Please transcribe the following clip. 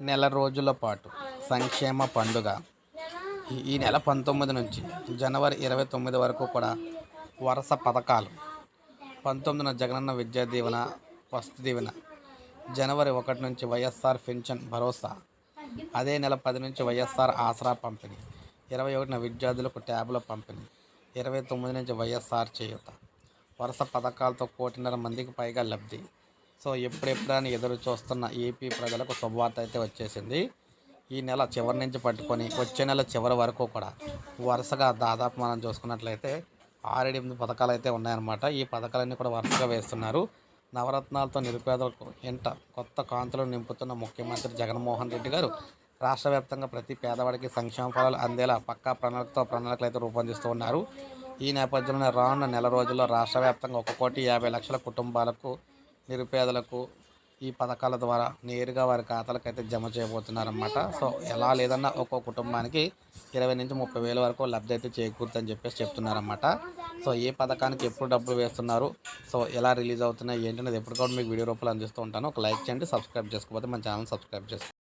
నెల రోజుల పాటు సంక్షేమ పండుగ. ఈ- నెల పంతొమ్మిది నుంచి జనవరి ఇరవై తొమ్మిది వరకు కూడా వరుస పథకాలు. పంతొమ్మిదిన జగనన్న విద్యా దీవెన వసతి దీవెన జనవరి ఒకటి నుంచి వైఎస్ఆర్ పెన్షన్ భరోసా అదే నెల పది నుంచి వైఎస్ఆర్ ఆసరా పంపిణీ ఇరవై ఒకటిన విద్యార్థులకు ట్యాబ్ల పంపిణీ ఇరవై తొమ్మిది నుంచి వైఎస్ఆర్ చేయూత. వరుస పథకాలతో కోటిన్నర మందికి పైగా లబ్ధి. సో ఎప్పుడెప్పుడని ఎదురు చూస్తున్న ఏపీ ప్రజలకు శుభవార్త అయితే వచ్చేసింది. ఈ నెల చివరి నుంచి పట్టుకొని వచ్చే నెల చివరి వరకు కూడా వరుసగా దాదాపు మనం చూసుకున్నట్లయితే ఆరేడు ఎనిమిది పథకాలు అయితే ఉన్నాయన్నమాట. ఈ పథకాలన్నీ కూడా వరుసగా వేస్తున్నారు. నవరత్నాలతో నిరుపేదలకు ఎంట కొత్త కాంతులు నింపుతున్న ముఖ్యమంత్రి జగన్మోహన్ రెడ్డి గారు రాష్ట్ర వ్యాప్తంగా ప్రతి పేదవాడికి సంక్షేమ ఫలాలు అందేలా పక్కా ప్రణాళికతో ప్రణాళికలు అయితే రూపొందిస్తూ ఉన్నారు. ఈ నేపథ్యంలో రానున్న నెల రోజుల్లో రాష్ట్ర వ్యాప్తంగా ఒక కోటి యాభై లక్షల కుటుంబాలకు నిరుపేదలకు ఈ పథకాల ద్వారా నేరుగా వారి ఖాతాలకు అయితే జమ చేయబోతున్నారన్నమాట. సో ఎలా లేదన్నా ఒక్కో కుటుంబానికి ఇరవై నుంచి ముప్పై వేల వరకు లబ్ధి అయితే చేకూరుతుందని చెప్పేసి చెప్తున్నారన్నమాట. సో ఏ పథకానికి ఎప్పుడు డబ్బులు వేస్తున్నారు సో ఎలా రిలీజ్ అవుతున్నాయి ఏంటనేది ఎప్పుడు కూడా మీకు వీడియో రూపంలో అందిస్తూ ఉంటాను. ఒక లైక్ చేయండి సబ్స్క్రైబ్ చేసుకోకపోతే మన ఛానల్ సబ్స్క్రైబ్ చేసుకోండి.